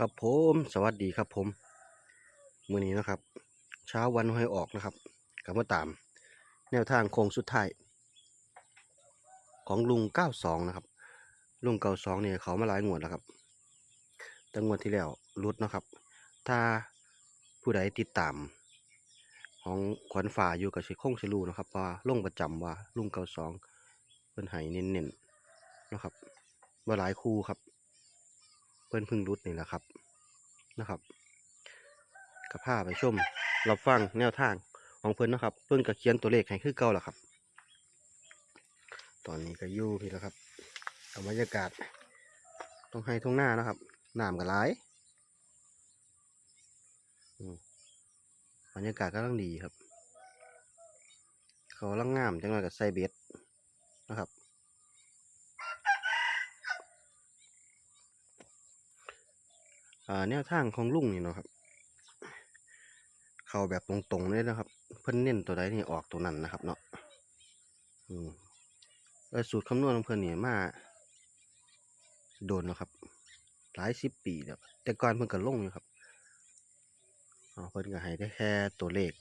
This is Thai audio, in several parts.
ครับผมสวัสดีครับผมมื้อนี้นะครับ เช้าวันหวยออกนะครับกลับมาตาม แนวทางโค้งสุดท้ายของลุง92นะครับ ลุง92เนี่ยเขามาหลายงวดแล้วครับ แต่งวดที่แล้วรุดนะครับ ถ้าผู้ใดติดตาม ของขวัญฝ่าอยู่กับชิคงชิลูนะครับ ว่าลงประจำว่าลุง92เพิ่นให้เน้นๆนะครับว่าหลายคู่ครับ เพิ่นพึ่งรุดนี่แหละครับนะครับกับผ้าไปชมรับฟังแนวทางของเพิ่นนะครับ เพิ่นก็เขียนตัวเลขให้คือเก่าแล้วครับ ตอนนี้ก็ยู่พี่แล้วครับบบรรยากาศต้องให้ทุ่งหน้านะครับน้ำก็หลายอืมบรรยากาศก็ต้องดีครับ เขาลังงามจังเลยกับไซเบสนะครับ อ่า แนวทางของลุงนี่เนาะครับ เข้าแบบตรงๆเลยนะครับ เพิ่นเน้นตัวใดนี่ออกตัวนั้นนะครับ เนาะอืมแล้วสูตรคำนวณของเพิ่นนี่มาโดนแล้วครับ หลายสิบปีแล้วแต่ก่อนเพิ่นก็ลงอยู่ครับเพิ่นก็ให้ได้แค่ตัวเลข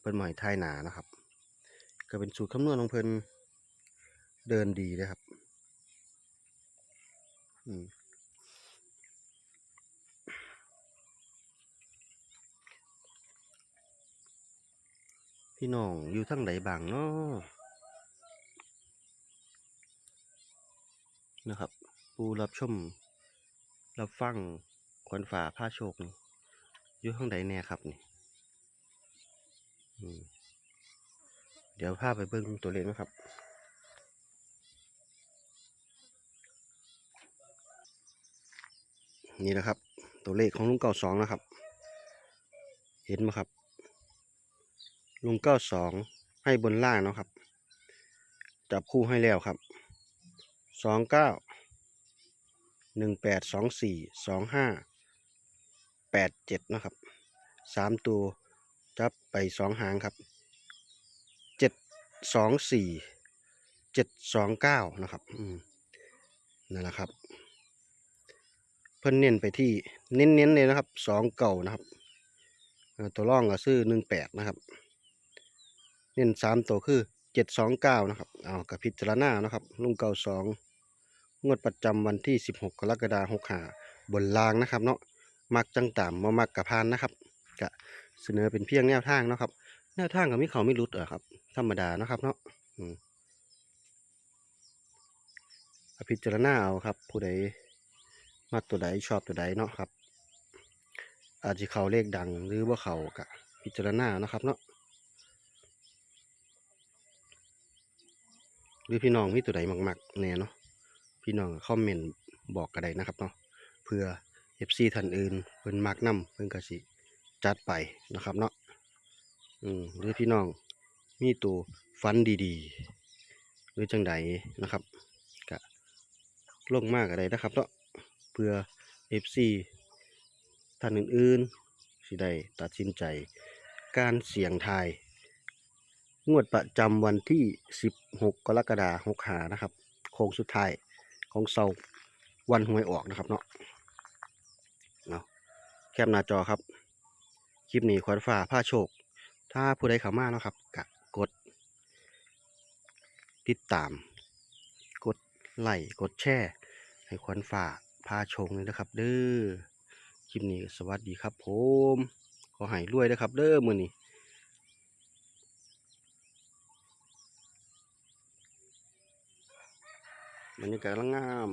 เพิ่นบ่ให้ทายหนานะครับ ก็เป็นสูตรคำนวณของเพิ่นเดินดีเลยครับ อืม พี่น้องอยู่ทั้งใดบ้างเนาะนะครับ ผู้รับชม รับฟังควันฝ่าผ้าโชคนี่อยู่ทั้งใดแน่ครับนี่เดี๋ยวพาไปเบิ่งตัวเลขนะครับนี่นะครับ ตัวเลขของลุงเก้าสองนะครับ เห็นไหมครับ ลุงเก้าสองให้บนล่างเนาะครับ จับคู่ให้แล้วครับสองเก้าหนึ่งแปดสองสี่สองห้าแปดเจ็ดนะครับสามตัวจับไปสองหางครับเจ็ดสองสี่เจ็ดสองเก้านะครับนั่นแหละครับ เพิ่นเน้นไปที่เน้นๆเลยนะครับสองเก่านะครับตัวร่องก็ซื้อหนึ่งแปดนะครับ เน้นสามตัวคือเจ็ดสองเก้านะครับเอากับพิจารณานะครับลุงเก้าสองงวดประจำวันที่สิบหกกรกฎาคมหกหาบนรางนะครับ เนาะมักจังตามมามักกับพานนะครับกะเสนอเป็นเพียงแนวทางนะครับ แนวทางก็มีเขาไม่รุดอะครับ ธรรมดานะครับเนาะอืมเอาพิจารณาเอาครับ ผู้ใดมักตัวใดชอบตัวใดเนาะครับ อาจจะเขาเลขดังหรือว่าเขากะพิจารณานะครับเนาะ รือพี่น้องมีตัวใดมักๆแน่เนาะพี่น้องคอมเมนต์บอกกันได้นะครับเนาะเพื่อ FC ท่านอื่นเพิ่นมักนํเพิ่นก็สิจัดไปนะครับเนาะอืมหรือพี่น้องมีตัวฟันดีๆ หรือจังใดนะครับก็ลงมากก็ได้นะครับเนาะเพื่อ FC ท่านอื่นๆสิได้ตัดสินใจการเสี่ยงทาย งวดประจำวันที่ 16 กรกฎาคม65นะครับ โค้งสุดท้ายของเสาร์วันหวยออกนะครับเนาะเนาะแคปหน้าจอครับ คลิปนี้ขวัญฝ่าผ้าโชค ถ้าผู้ใดเข้ามาเนาะครับกะกด ติดตาม กดไลค์กดแชร์ให้ขวัญฝ่าผ้าโชคเลยนะครับ เด้อคลิปนี้สวัสดีครับผม ขอให้รวยนะครับ เด้อมือนี้ บรรยากาศกำลังงาม